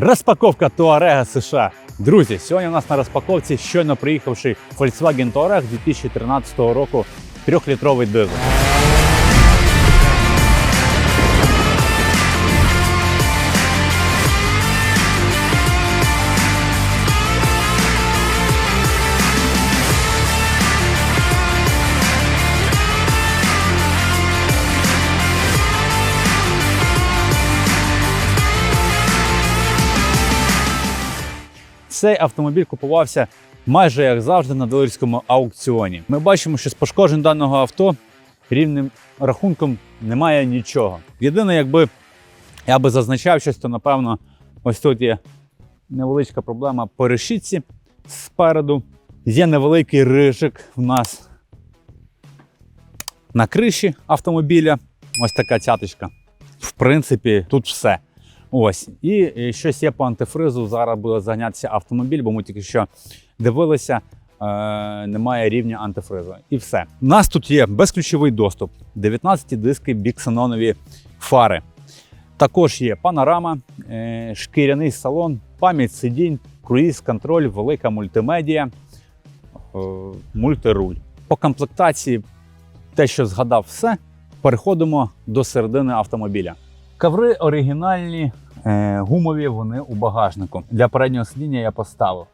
Розпаковка Туарега США. Друзі, сьогодні у нас на розпаковці щойно приїхавший Volkswagen Touareg 2013 року 3-літровий дизель. Цей автомобіль купувався майже як завжди на дилерському аукціоні. Ми бачимо, що з пошкоджень даного авто рівним рахунком немає нічого. Єдине, якби я би зазначав щось, то напевно ось тут є невеличка проблема по решітці спереду. Є невеликий рижик в нас на криші автомобіля. Ось така цяточка. В принципі, тут все. Ось. І е, щось є по антифризу. Зараз буде заганятися автомобіль, бо ми тільки що дивилися. Е, немає рівня антифризу. І все. У нас тут є безключовий доступ, 19 диски біксенонові фари. Також є панорама, е, шкіряний салон, пам'ять сидінь, круїз контроль, велика мультимедіа, е, мультируль. По комплектації, те, що згадав, все. Переходимо до середини автомобіля. Коври оригінальні, гумові, вони у багажнику. Для переднього сидіння я поставив.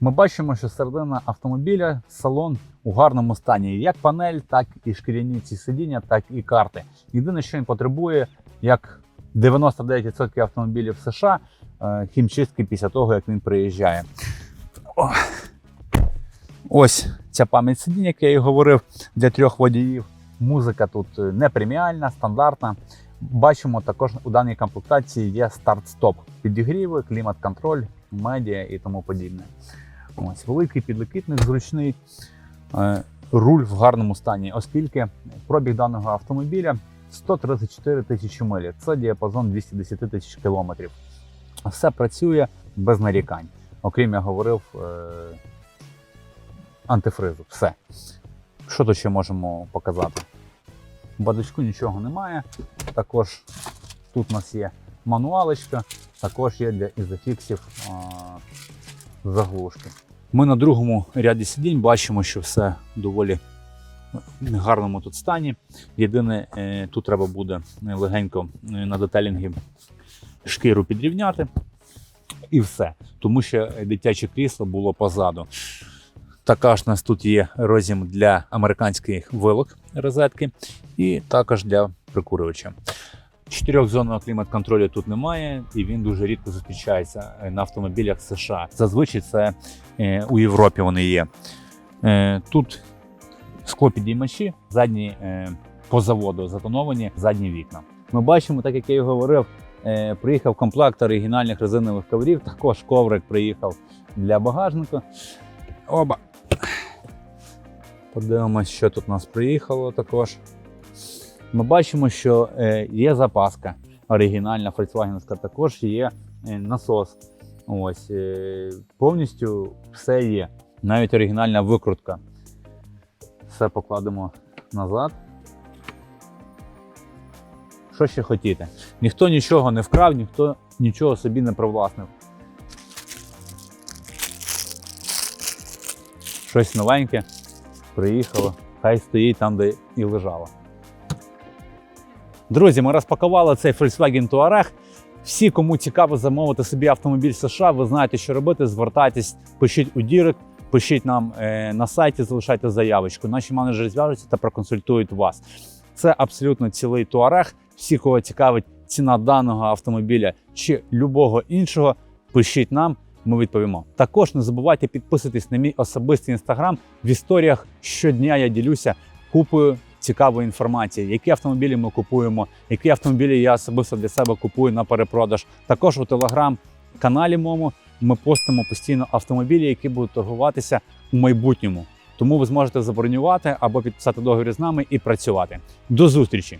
Ми бачимо, що середина автомобіля, салон у гарному стані. Як панель, так і шкіряні ці сидіння, так і карти. Єдине, що він потребує, як 99% автомобілів США, е, хімчистки після того, як він приїжджає. О. Ось ця пам'ять сидінь, як я і говорив, для трьох водіїв. Музика тут е, не преміальна, стандартна. Бачимо також у даній комплектації є старт-стоп, підігріви, клімат-контроль, медіа і тому подібне. Ось великий підлокітник зручний, е, руль в гарному стані, оскільки пробіг даного автомобіля 134 тисячі милі. Це діапазон 210 тисяч кілометрів. Все працює без нарікань. Окрім я говорив е, антифризу. Все. Що тут ще можемо показати? Бардачку нічого немає. Також тут у нас є мануалочка, також є для ізофіксів заглушки. Ми на другому ряді сидінь бачимо, що все доволі в гарному тут стані. Єдине, е, тут треба буде легенько е, на детелінгі шкіру підрівняти. І все. Тому що дитяче крісло було позаду. Така ж у нас тут є розім для американських вилок розетки і також для прикурювача. Чотирьохзонного клімат-контролю тут немає, і він дуже рідко зустрічається на автомобілях США. Зазвичай це е, у Європі вони є. Е, тут склопідіймачі, задні е, по заводу затоновані задні вікна. Ми бачимо, так як я і говорив, е, приїхав комплект оригінальних резинових коврів. Також коврик приїхав для багажника. Оба. Подивимось, що тут у нас приїхало також. Ми бачимо, що е, є запаска оригінальна Volkswagen, також є е, насос. Ось, е, повністю все є. Навіть оригінальна викрутка. Все покладемо назад. Що ще хотіти? Ніхто нічого не вкрав, ніхто нічого собі не привласнив. Щось новеньке приїхало, хай стоїть там, де і лежало. Друзі, ми розпакували цей Volkswagen Touareg. Всі, кому цікаво замовити собі автомобіль США, ви знаєте, що робити. Звертайтесь, пишіть у Дірек, пишіть нам е, на сайті, залишайте заявочку. Наші менеджери зв'яжуться та проконсультують вас. Це абсолютно цілий Touareg. Всі, кого цікавить ціна даного автомобіля чи любого іншого, пишіть нам. Ми відповімо. Також не забувайте підписуватись на мій особистий інстаграм. В історіях щодня я ділюся купою цікавої інформації, які автомобілі ми купуємо, які автомобілі я особисто для себе купую на перепродаж. Також у телеграм-каналі моєму ми постимо постійно автомобілі, які будуть торгуватися у майбутньому. Тому ви зможете забронювати або підписати договір з нами і працювати. До зустрічі!